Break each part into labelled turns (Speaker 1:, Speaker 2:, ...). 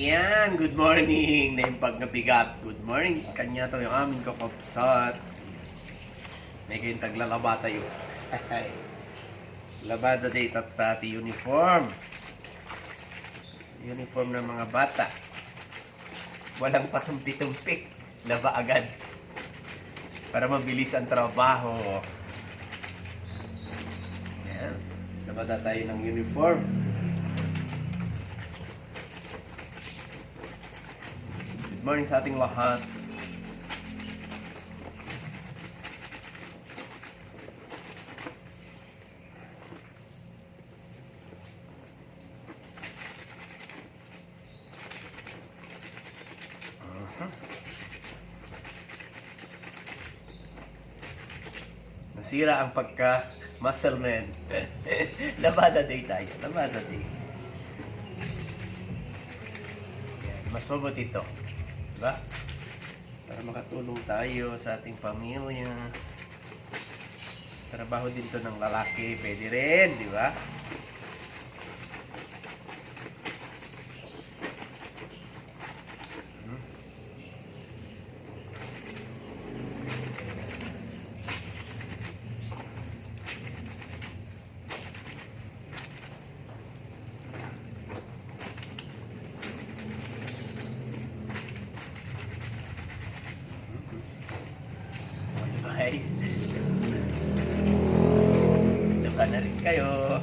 Speaker 1: Yan, good morning. Naimpag na bigat. Good morning. Kanya to yung aming kakapsat. May kayong taglalaba tayo. Labada day tatati uniform. Uniform ng mga bata. Walang patumpi-tumpik. Laba agad. Para mabilis ang trabaho. Yan. Labada tayo ng uniform. Good morning sa ating lahat. Aha. Nasira ang pagka muscle man. Labada day tayo. Labada day. Mas mabuti ito. Diba? Para makatulong tayo sa ating pamilya. Trabaho din to ng lalaki. Pwede rin, di ba? Hmm. Guys, laba na rin kayo.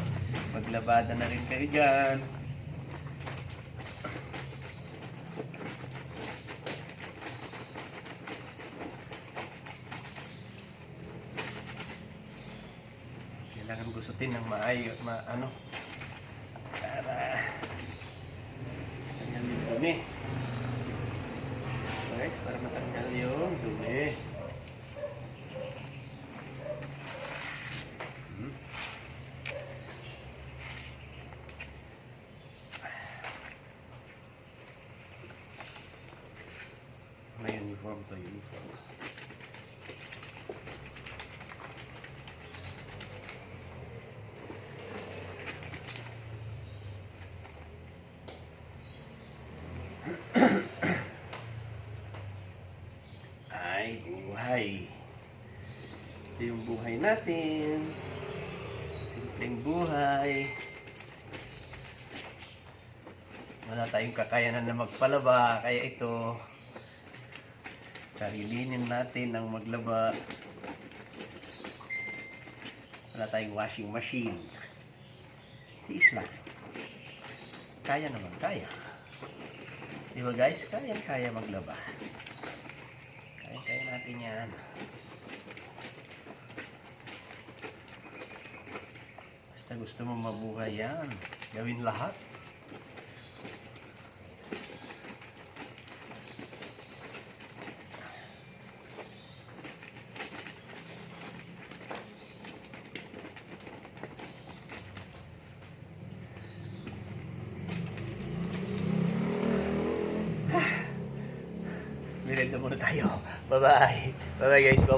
Speaker 1: Maglabada na rin kayo dyan. Kailangan gustutin ng maayo, ma, ano, para tanggal yung dumi. Guys, para matanggal yung dumi. Hmm. May uniform to, uniform. Ay, buhay. Ito yung buhay natin. Simpleng buhay. Wala tayong kakayanan na magpalaba, kaya ito, sarilinin natin ang maglaba. Wala tayong washing machine. Tiis lang. Kaya naman, kaya. Di ba guys? Kaya, kaya maglaba. Kaya, kaya natin yan. Basta gusto mo mabuhay yan. Gawin lahat. Merenda muna tayo. Bye-bye. Bye-bye guys.